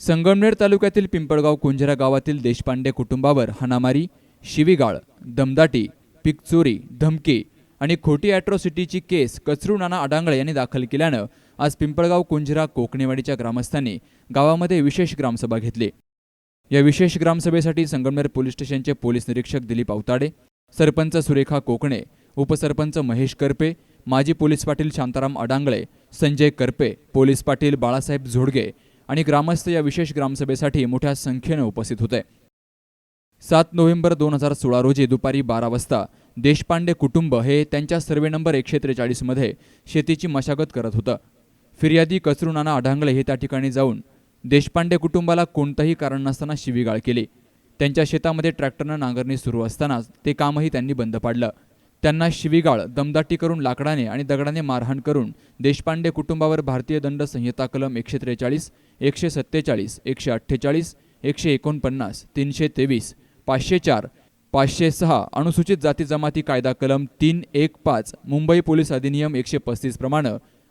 संगमनेर तालुक्यातील पिंपळगाव कुंजरा गावातील देशपांडे कुटुंबावर हाणामारी शिवीगाळ दमदाटी पिकचोरी धमकी आणि खोटी अॅट्रॉसिटीची केस कचरू नाना अडांगळे यांनी दाखल केल्यानं आज पिंपळगाव कुंजरा कोकणेवाडीच्या ग्रामस्थांनी गावामध्ये विशेष ग्रामसभा घेतली. या विशेष ग्रामसभेसाठी संगमनेर पोलीस स्टेशनचे पोलीस निरीक्षक दिलीप अवताडे सरपंच सुरेखा कोकणे उपसरपंच महेश करपे माजी पोलीस पाटील शांताराम अडांगळे संजय करपे पोलीस पाटील बाळासाहेब झोडगे आणि ग्रामस्थ या विशेष ग्रामसभेसाठी मोठ्या संख्येनं उपस्थित होते. सात नोव्हेंबर दोन हजार सोळा रोजी दुपारी बारा वाजता देशपांडे कुटुंब हे त्यांच्या सर्वे नंबर एकशे त्रेचाळीसमध्ये शेतीची मशागत करत होतं. फिर्यादी कचरू नाना आढांगळे हे त्या ठिकाणी जाऊन देशपांडे कुटुंबाला कोणतंही कारण नसताना शिवीगाळ केली. त्यांच्या शेतामध्ये ट्रॅक्टरनं नांगरणी सुरू असतानाच ते कामही त्यांनी बंद पाडलं. त्यांना शिवीगाळ दमदाटी करून लाकडाने आणि दगडाने मारहाण करून देशपांडे कुटुंबावर भारतीय दंड संहिता कलम एकशे त्रेचाळीस एकशे सत्तेचाळीस एकशे अठ्ठेचाळीस एकशे एकोणपन्नास तीनशे तेवीस पाचशे चार पाचशे सहा अनुसूचित जाती जमाती कायदा कलम तीन एक पाच मुंबई पोलीस अधिनियम एकशे पस्तीस प्रमाणे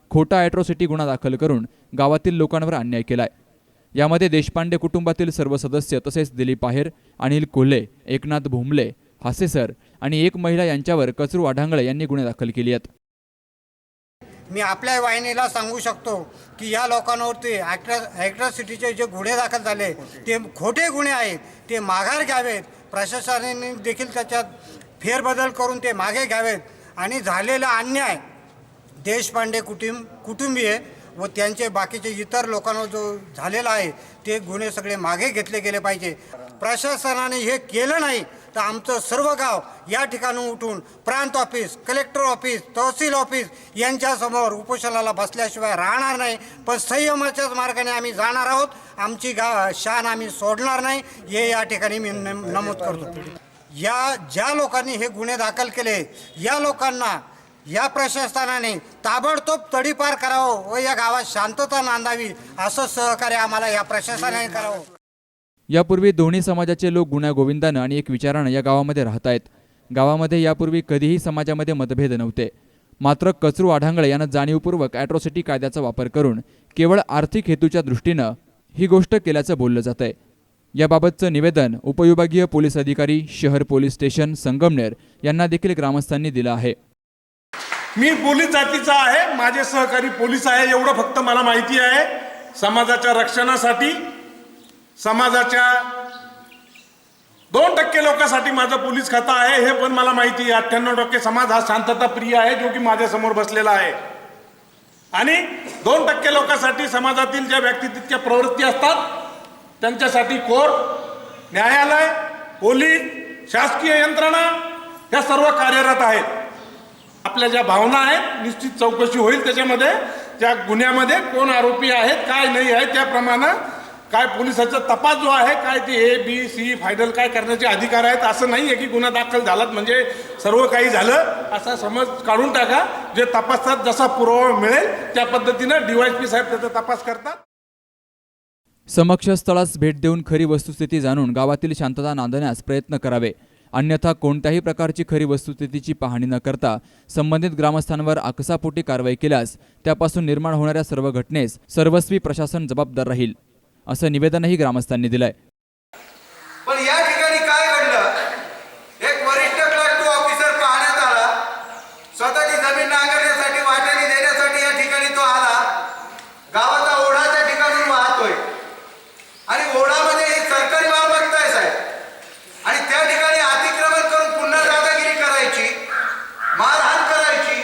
खोटा ॲट्रॉसिटी गुन्हा दाखल करून गावातील लोकांवर अन्याय केलाय. यामध्ये देशपांडे कुटुंबातील सर्व सदस्य तसेच दिलीप आहेर अनिल कोल्हे एकनाथ भोमले हासेसर आणि एक महिला यांच्यावर कचरू आढांगळे यांनी गुन्हे दाखल केले आहेत. मी आपल्या वाहिनीला सांगू शकतो की या लोकांवरती ॲक्ट्रा ॲक्ट्रॉसिटीचे जे गुन्हे दाखल झाले ते खोटे गुन्हे आहेत. ते माघार घ्यावेत. प्रशासनाने देखील त्याच्यात फेरबदल करून ते मागे घ्यावेत. आणि झालेला अन्याय देशपांडे कुटुंब कुटुंबीय व त्यांचे बाकीचे इतर लोकांवर जो झालेला आहे ते गुन्हे सगळे मागे घेतले गेले पाहिजे. प्रशासनाने हे केलं नाही तर आमचं सर्व गाव या ठिकाणी उठून प्रांत ऑफिस कलेक्टर ऑफिस तहसील ऑफिस यांच्यासमोर उपोषणाला बसल्याशिवाय राहणार नाही. पण संयमाच्याच मार्गाने आम्ही जाणार आहोत. आमची गा शान आम्ही सोडणार नाही. हे या ठिकाणी मी नम- नमूद करतो. या ज्या लोकांनी हे गुन्हे दाखल केले या लोकांना या प्रशासनाने ताबडतोब तडीपार करावं व या गावात शांतता नांदावी असं सहकार्य आम्हाला या प्रशासनाने करावं. यापूर्वी दोन्ही समाजाचे लोक गुण्यागोविंदानं आणि एक विचारानं या गावामध्ये राहत आहेत गावामध्ये यापूर्वी कधीही समाजामध्ये मतभेद नव्हते. मात्र कचरू आढांगळे यानं जाणीवपूर्वक ॲट्रॉसिटी कायद्याचा वापर करून केवळ आर्थिक हेतूच्या दृष्टीनं ही गोष्ट केल्याचं बोललं जात आहे याबाबतचं निवेदन उपविभागीय पोलीस अधिकारी शहर पोलीस स्टेशन संगमनेर यांना देखील ग्रामस्थांनी दिलं आहे. मी पोलीस जातीचा आहे माझे सहकारी पोलीस आहे एवढं फक्त मला माहिती आहे. समाजाच्या रक्षणासाठी समाजाच्या दोन टक्के लोकांसाठी माझं पोलीस खातं आहे हे पण मला माहिती आहे. अठ्ठ्याण्णव टक्के समाज हा शांतता प्रिय आहे जो की माझ्यासमोर बसलेला आहे. आणि दोन टक्के लोकांसाठी समाजातील ज्या व्यक्ती तितक्या प्रवृत्ती असतात त्यांच्यासाठी कोर्ट न्यायालय पोलीस शासकीय यंत्रणा ह्या सर्व कार्यरत आहेत. आपल्या ज्या भावना आहेत निश्चित चौकशी होईल त्याच्यामध्ये. त्या गुन्ह्यामध्ये कोण आरोपी आहेत काय नाही आहे त्याप्रमाणे काय पोलिसाचा तपास जो आहे काय ते ए बी सी फायनल काय करण्याचे अधिकार आहेत असं नाही आहे की गुन्हा दाखल झालात म्हणजे सर्व काही झालं असा समज काढून टाका. जे तपासात जसा पुरावा मिळेल त्या पद्धतीनं डीवायपी साहेब त्याचा तपास करतात. समक्ष स्थळास भेट देऊन खरी वस्तुस्थिती जाणून गावातील शांतता नांदण्यास प्रयत्न करावे. अन्यथा कोणत्याही प्रकारची खरी वस्तुस्थितीची पाहणी न करता संबंधित ग्रामस्थांवर आकसापोटी कारवाई केल्यास त्यापासून निर्माण होणाऱ्या सर्व घटनेस सर्वस्वी प्रशासन जबाबदार राहील असं निवेदनही ग्रामस्थांनी दिलंय पण या ठिकाणी काय घडलं एक वरिष्ठ क्लर्क टू ऑफिसर पाहण्यात आला स्वतःची जमीन नांगरण्यासाठी वाटणी देण्यासाठी या ठिकाणी तो आला गावाचा ओढा त्या ठिकाणून वाहतोय आणि ओढामध्ये ही सरकारी मालमत्ता आहे साहेब आणि त्या ठिकाणी अतिक्रमण करून पुन्हा दादागिरी करायची मारहाण करायची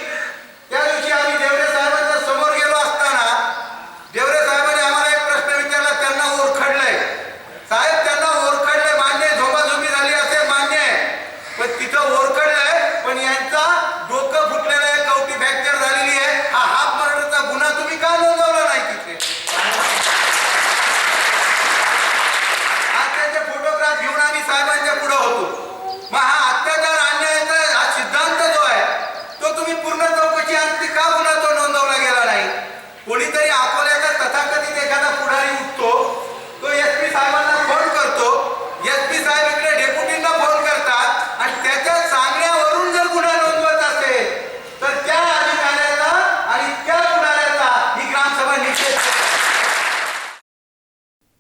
त्या दिवशी आम्ही देवरे साहेबांच्या समोर गेलो असताना देवरे साहेबांनी आम्हाला एक प्रश्न विचारला त्यांना ओरखडलंय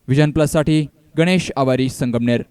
विजन प्लससाठी गणेश आवारी संगमनेर.